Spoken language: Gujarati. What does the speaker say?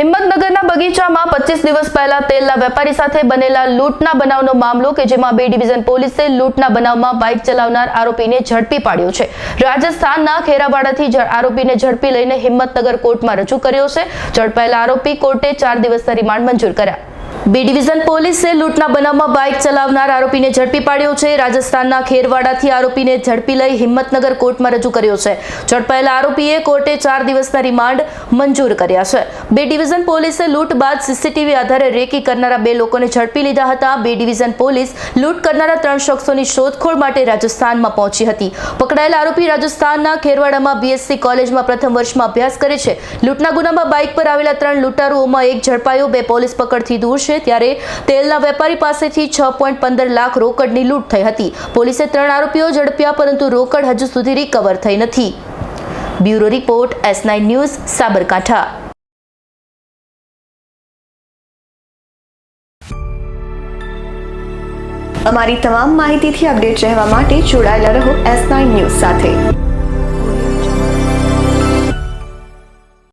હિંમતનગરના બગીચામાં પચીસ દિવસ પહેલા તેલના વેપારી સાથે બનેલા લૂંટના બનાવનો મામલો કે જેમાં બે ડિવિઝન પોલીસે લૂંટના બનાવમાં બાઇક ચલાવનાર આરોપીને ઝડપી પાડ્યો છે. રાજસ્થાનના ખેરાવાડાથી આરોપીને ઝડપી લઈને હિંમતનગર કોર્ટમાં રજૂ કર્યો છે. ઝડપાયેલા આરોપી કોર્ટે ચાર દિવસના રિમાન્ડ મંજૂર કર્યા. બી ડિવિઝન પોલીસે લૂંટના બનાવમાં બાઇક ચલાવનાર આરોપીને ઝડપી પાડ્યો છે. રાજસ્થાનના ખેરવાડાથી આરોપીને ઝડપી લઈ હિંમતનગર કોર્ટમાં રજૂ કર્યો છે. ઝડપાયેલા આરોપીએ કોર્ટે ચાર દિવસના રિમાન્ડ મંજૂર કર્યા છે. બે ડિવિઝન પોલીસે લૂંટ બાદ સીસીટીવી આધારે રેકી કરનારા બે લોકોને ઝડપી લીધા હતા. બે ડિવિઝન પોલીસ લૂંટ કરનારા ત્રણ શખ્સોની શોધખોળ માટે રાજસ્થાનમાં પહોંચી હતી. પકડાયેલા આરોપી રાજસ્થાનના ખેરવાડામાં બીએસસી કોલેજમાં પ્રથમ વર્ષમાં અભ્યાસ કરે છે. લૂંટના ગુનામાં બાઇક પર આવેલા ત્રણ લૂંટારુઓમાં એક ઝડપાયો, બે પોલીસ પકડથી દૂર છે. ત્યારે તેલના વેપારી પાસેથી છ પંદર લાખ રોકડની લૂંટ થઈ હતી. પોલીસે ત્રણ આરોપીઓ ઝડપ્યા, પરંતુ રોકડ હજુ સુધી રિકવર થઈ નથી. Bureau report, S nine news, Sabarkantha. અમારી તમામ માહિતીથી અપડેટ રહેવા માટે જોડાયેલા રહો એસ નાઇન ન્યૂઝ સાથે.